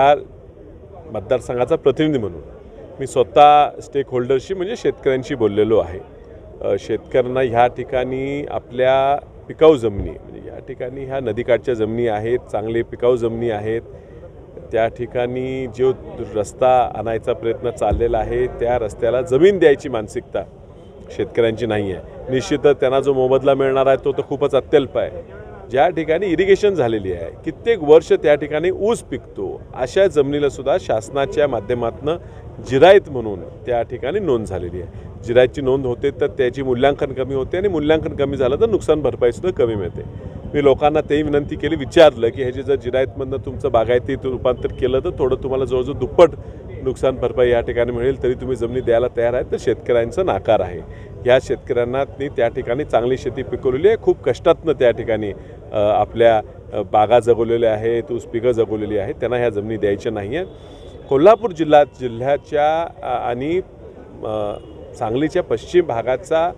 ह्या मतदारसंघाचा प्रतिनिधी म्हणून मी स्वतः स्टेक होल्डरशी म्हणजे शेतकऱ्यांशी बोललेलो आहे. शेतकऱ्यांना ह्या ठिकाणी आपल्या पिकाऊ जमिनी म्हणजे या ठिकाणी ह्या नदीकाठच्या जमिनी आहेत चांगले पिकाऊ जमिनी आहेत त्या ठिकाणी जो रस्ता आणायचा प्रयत्न चाललेला आहे त्या रस्त्याला जमीन द्यायची मानसिकता शेतकऱ्यांची नाही आहे निश्चितच त्यांना जो मोबदला मिळणार आहे तो तर खूपच अत्यल्प आहे. ज्या ठिकाणी इरिगेशन झालेली आहे कित्येक वर्ष त्या ठिकाणी ऊस पिकतो अशा जमिनीला सुद्धा शासनाच्या माध्यमातून जिरायत म्हणून त्या ठिकाणी नोंद झालेली आहे. जिरायतची नोंद होते तर त्याची मूल्यांकन कमी होते आणि मूल्यांकन कमी झालं तर नुकसान भरपाईसुद्धा कमी मिळते. मी लोकांना तेही विनंती केली विचारलं की ह्याची जर जिरायतमधनं तुमचं बागायतीत रूपांतर केलं तर थोडं तुम्हाला जवळजवळ दुप्पट नुकसान भरपाई या ठिकाणी मिळेल तरी तुम्ही जमिनी द्यायला तयार आहेत तर शेतकऱ्यांचा नाकार आहे. या शेतकऱ्यांना त्या ठिकाणी चांगली शेती पिकवलेली आहे खूप कष्टातनं त्या ठिकाणी आपल्या बागा जगवलेल्या आहेत ऊस पिकं जगवलेली आहेत त्यांना ह्या जमिनी द्यायच्या नाही आहेत कोल्हापूर जिल्हा जिल्ह्याच्या आणि सांगलीच्या पश्चिम भागाचा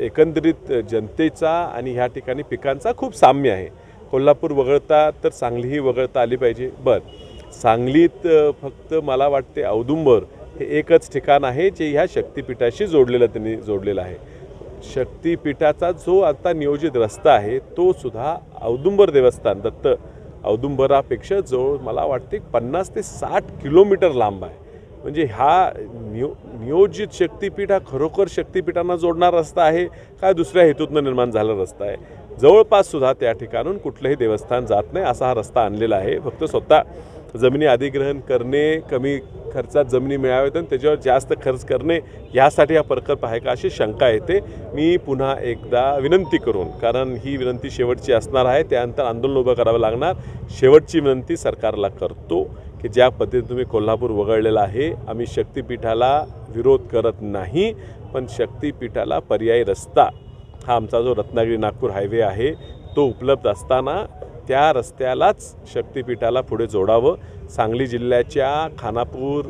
एकंदरीत जनतेचा आणि ह्या ठिकाणी पिकांचा खूप साम्य आहे. कोल्हापूर वगळता तर सांगलीही वगळता आली पाहिजे. बरं सांगलीत फक्त मला वाटते औदुंबर हे एकच ठिकाण आहे जे ह्या शक्तिपीठाशी जोडलेलं त्यांनी जोडलेलं आहे. शक्तीपीठाचा जो आता नियोजित रस्ता आहे तो सुद्धा औदुंबर देवस्थान दत्त औदुंबरापेक्षा जवळ मला वाटते पन्नास ते साठ किलोमीटर लांब आहे. म्हणजे हा नियो नियोजित शक्तीपीठ हा खरोखर शक्तीपीठांना जोडणारा रस्ता आहे काय दुसऱ्या हेतूतनं निर्माण झाला रस्ता आहे? जवळपास सुद्धा त्या ठिकाणून कुठलंही देवस्थान जात नाही असा हा रस्ता आणलेला आहे. फक्त स्वतः जमिनी अधिग्रहण करणे कमी खर्चात जमिनी मिळाव्यात आणि त्याच्यावर जास्त खर्च करणे यासाठी हा प्रकल्प आहे का अशी शंका येते. मी पुन्हा एकदा विनंती करून कारण ही विनंती शेवटची असणार आहे त्यानंतर आंदोलन उभं करावं लागणार. शेवटची विनंती सरकारला करतो की ज्या पद्धतीने तुम्ही कोल्हापूर वगळलेला आहे आम्ही शक्तिपीठाला विरोध करत नाही पण शक्तिपीठाला पर्यायी रस्ता हा आमचा जो रत्नागिरी नागपूर हायवे आहे तो उपलब्ध असताना त्या रस्त्यालाच शक्तिपीठाला पुढे जोडावं. सांगली जिल्ह्याच्या खानापूर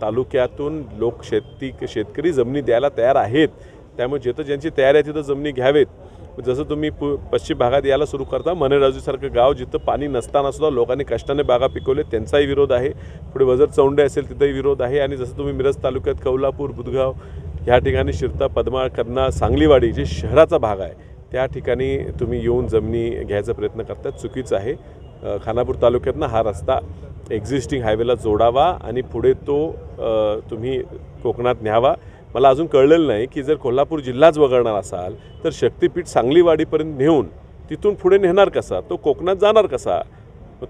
तालुक्यातून लोक शेती शेतकरी जमिनी द्यायला तयार आहेत. त्यामुळे जिथं ज्यांची तयारी आहे तिथं जमिनी घ्यावेत. जसं तुम्ही पु पश्चिम भागात यायला सुरू करता मनेराजूसारखं गाव जिथं पाणी नसताना सुद्धा लोकांनी कष्टाने बागा पिकवले त्यांचाही विरोध आहे. पुढे वजर चौंडे असेल तिथंही विरोध आहे. आणि जसं तुम्ही मिरज तालुक्यात कौलापूर बुधगाव ह्या ठिकाणी शिरता पद्माळ कन्ना सांगलीवाडी जे शहराचा भाग आहे त्या ठिकाणी तुम्ही येऊन जमिनी घ्यायचा प्रयत्न करतात. चुकीचं आहे. खानापूर तालुक्यातनं हा रस्ता एक्झिस्टिंग हायवेला जोडावा आणि पुढे तो तुम्ही कोकणात न्यावा. मला अजून कळलेलं नाही की जर कोल्हापूर जिल्हाच वगळणार असाल तर शक्तिपीठ सांगलीवाडीपर्यंत नेऊन तिथून पुढे नेणार कसा? तो कोकणात जाणार कसा?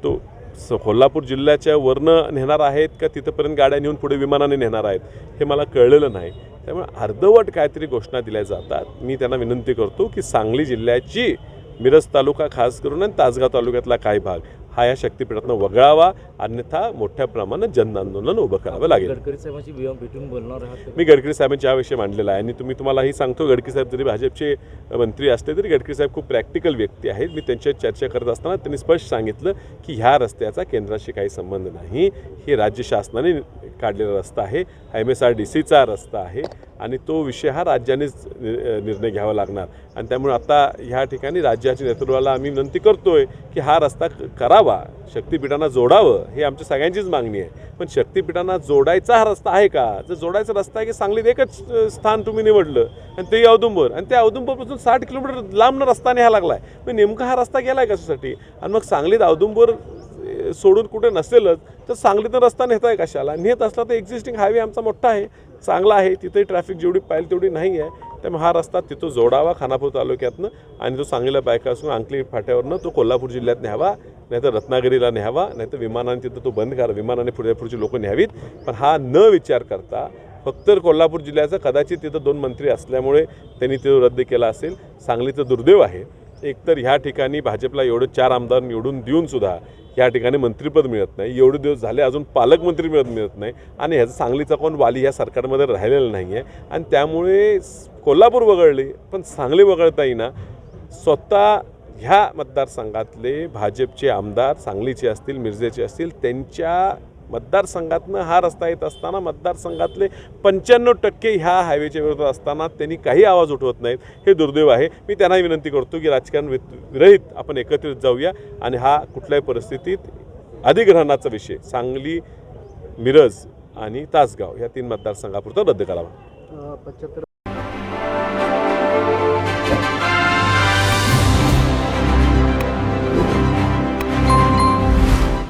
तो स कोल्हापूर जिल्ह्याच्या वरनं नेणार आहेत का तिथंपर्यंत गाड्या नेऊन पुढे विमानाने नेणार आहेत? हे मला कळलेलं नाही. त्यामुळे अर्धवट काहीतरी घोषणा दिल्या जातात. मी त्यांना विनंती करतो की सांगली जिल्ह्याची मिरज तालुका खास करून आणि तासगाव तालुक्यातला काही भाग हा या शक्तिपीठातनं वगळावा अन्यथा मोठ्या प्रमाणात जनआंदोलन उभं करावं लागेल. गडकरी साहेबांशी विवा- भेटून बोलणार? मी गडकरी साहेबांच्या हा विषय मांडलेला आहे आणि तुम्ही तुम्हालाही सांगतो गडकरी साहेब जरी भाजपचे मंत्री असले तरी गडकरी साहेब खूप प्रॅक्टिकल व्यक्ती आहेत. मी त्यांच्यात चर्चा करत असताना त्यांनी स्पष्ट सांगितलं की ह्या रस्त्याचा केंद्राशी काही संबंध नाही. हे राज्य शासनाने काढलेला रस्ता आहे. एम एस आर डी सीचा रस्ता आहे. आणि तो विषय हा राज्यानेच नि- निर्णय घ्यावा लागणार. आणि त्यामुळे आता ह्या ठिकाणी राज्याच्या नेतृत्वाला आम्ही विनंती करतोय की हा रस्ता क- करावा. शक्तिपीठांना जोडावं हे आमच्या सगळ्यांचीच मागणी आहे. पण शक्तिपीठांना जोडायचा हा रस्ता आहे का? जर जोडायचा रस्ता आहे की सांगलीत एकच स्थान तुम्ही निवडलं आणि तेही औदुंबर आणि त्या औदुंबरपासून साठ किलोमीटर लांबनं रस्ता न्यायला लागला आहे मग नेमका हा रस्ता गेला आहे कशासाठी? आणि मग सांगलीत औदुंबर सोडून कुठे नसेलच तर सांगलीतून रस्ता नेता आहे कशाला? नेत असला तर एक्झिस्टिंग हायवे आमचा मोठा आहे चांगला आहे तिथेही ट्रॅफिक जेवढी पाहिजे तेवढी नाही आहे. त्यामुळे हा रस्ता तिथं जोडावा खानापूर तालुक्यातनं आणि तो सांगलीला बायका असून अंकली फाट्यावरनं तो कोल्हापूर जिल्ह्यात न्यावा नाहीतर रत्नागिरीला न्यावा नाहीतर विमानाने तिथं तो बंद करा विमानाने पुढे पुढची लोकं न्यावीत. पण हा न विचार करता फक्त कोल्हापूर जिल्ह्याचा कदाचित तिथं दोन मंत्री असल्यामुळे त्यांनी तो रद्द केला असेल. सांगलीचं दुर्दैव आहे. एकतर ह्या ठिकाणी भाजपला एवढं चार आमदार निवडून देऊन सुद्धा या ठिकाणी मंत्रिपद मिळत नाही. एवढे दिवस झाले अजून पालकमंत्री मिळत मिळत नाही. आणि ह्याचा सांगलीचा कोण वाली ह्या सरकारमध्ये राहिलेला नाही आहे आणि त्यामुळे कोल्हापूर वगळली पण सांगली वगळता येईना. स्वतः ह्या मतदारसंघातले भाजपचे आमदार सांगलीचे असतील मिरजेचे असतील त्यांच्या मतदारसंघातनं हा रस्ता येत असताना मतदारसंघातले पंच्याण्णव टक्के ह्या हायवेच्या विरोधात असताना त्यांनी काही आवाज उठवत नाहीत. हे दुर्दैव आहे. मी त्यांनाही विनंती करतो की राजकारण विरहित आपण एकत्रित जाऊया आणि हा कुठल्याही परिस्थितीत अधिग्रहणाचा विषय सांगली मिरज आणि तासगाव या तीन मतदारसंघापुरता रद्द करावा. पंच्याहत्तर